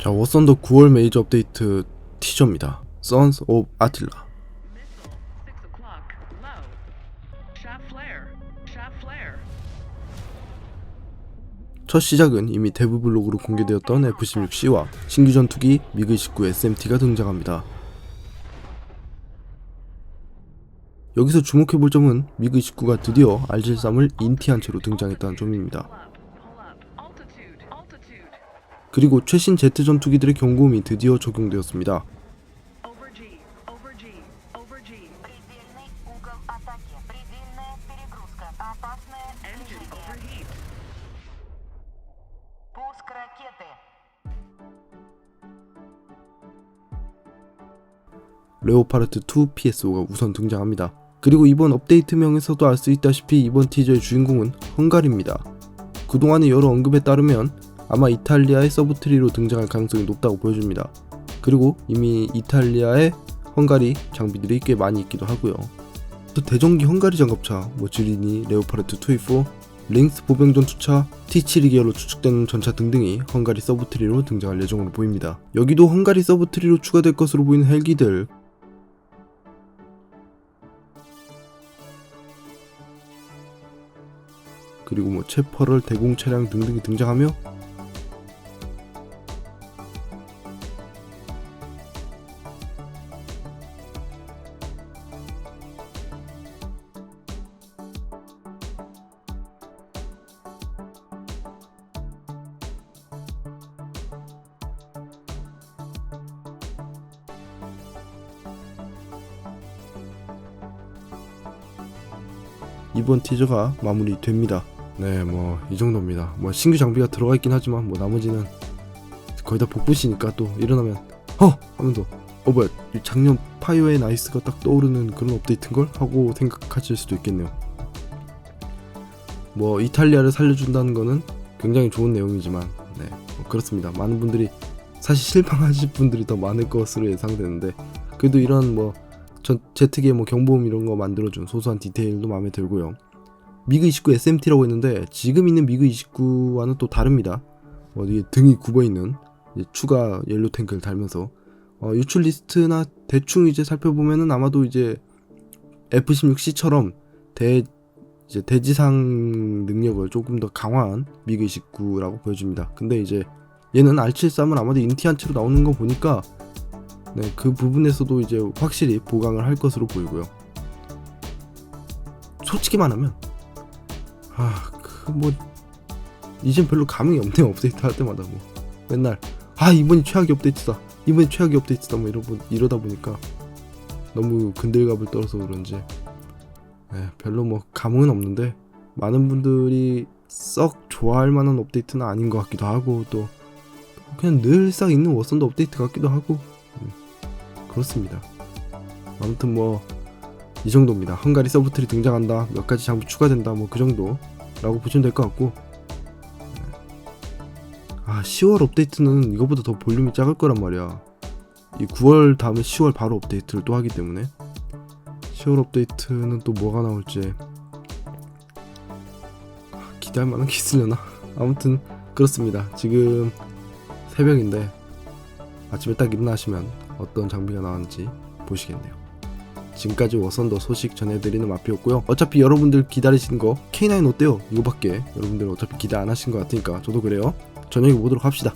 자, 워썬더 9월 메이저 업데이트 티저입니다. Sons of Attila. Missile, 6 o'clock, low. Shot flare, shot flare. 첫 시작은 이미 데브 블록으로 공개되었던 F-16C와 신규 전투기 미그-29 SMT가 등장합니다. 여기서 주목해볼 점은 미그-29가 드디어 R-73을 인티한 채로 등장했다는 점입니다. 그리고 최신 제트 전투기들의 경고음이 드디어 적용되었습니다. 레오파르트 2 PSO가 우선 등장합니다. 그리고 이번 업데이트명에서도 알 수 있다시피 이번 티저의 주인공은 헝가리입니다. 그동안의 여러 언급에 따르면 아마 이탈리아의 서브트리로 등장할 가능성이 높다고 보여집니다. 그리고 이미 이탈리아에 헝가리 장비들이 꽤 많이 있기도 하고요. 또 대전기 헝가리 장갑차, 뭐 지리니, 레오파르트 2E4, 링스 보병 전 투차, T7 계열로 추측되는 전차 등등이 헝가리 서브트리로 등장할 예정으로 보입니다. 여기도 헝가리 서브트리로 추가될 것으로 보이는 헬기들, 그리고 뭐 체퍼럴 대공 차량 등등이 등장하며 이번 티저가 마무리됩니다. 네, 뭐 이 정도입니다. 뭐 신규 장비가 들어가 있긴 하지만 뭐 나머지는 거의 다 복붙이니까 또 일어나면 허 하면서 어 뭐야 이 작년 파이어의 나이스가 딱 떠오르는 그런 업데이트인 걸 하고 생각하실 수도 있겠네요. 뭐 이탈리아를 살려준다는 거는 굉장히 좋은 내용이지만 네 뭐 그렇습니다. 많은 분들이 사실 실망하실 분들이 더 많을 것으로 예상되는데 그래도 이런 뭐 전 제트기의 뭐 경보음 이런 거 만들어준 소소한 디테일도 마음에 들고요. 미그 29 SMT라고 했는데 지금 있는 미그 29와는 또 다릅니다. 어디에 등이 굽어 있는 추가 옐로 탱크를 달면서 어, 유출 리스트나 대충 이제 살펴보면은 아마도 이제 F16C처럼 대 이제 대지상 능력을 조금 더 강화한 미그 29라고 보여집니다. 근데 이제 얘는 R73은 아마도 인티한 채로 나오는 거 보니까 네, 그 부분에서도 이제 확실히 보강을 할 것으로 보이고요. 솔직히 말하면 아, 그 뭐 이젠 별로 감흥이 없네요. 업데이트 할 때마다 뭐 맨날 아 이번이 최악의 업데이트다. 이번이 최악의 업데이트다. 뭐 이러 이러다 보니까 너무 근들갑을 떨어서 그런지 네, 별로 뭐 감흥은 없는데 많은 분들이 썩 좋아할 만한 업데이트는 아닌 것 같기도 하고 또 그냥 늘상 있는 워선도 업데이트 같기도 하고 음, 그렇습니다. 아무튼 뭐 이 정도입니다. 헝가리 서브트리 등장한다. 몇 가지 장비 추가된다. 뭐 그 정도라고 보시면 될 것 같고. 아 10월 업데이트는 이거보다 더 볼륨이 작을 거란 말이야. 이 9월 다음에 10월 바로 업데이트를 또 하기 때문에 10월 업데이트는 또 뭐가 나올지 아, 기대할 만한 게 있으려나? 아무튼 그렇습니다. 지금 새벽인데 아침에 딱 일어나시면 어떤 장비가 나왔는지 보시겠네요. 지금까지 워선더 소식 전해드리는 마피였고요. 어차피 여러분들 기다리시는 거 K9 어때요? 이거밖에 여러분들 어차피 기대 안 하신 것 같으니까 저도 그래요. 저녁에 보도록 합시다.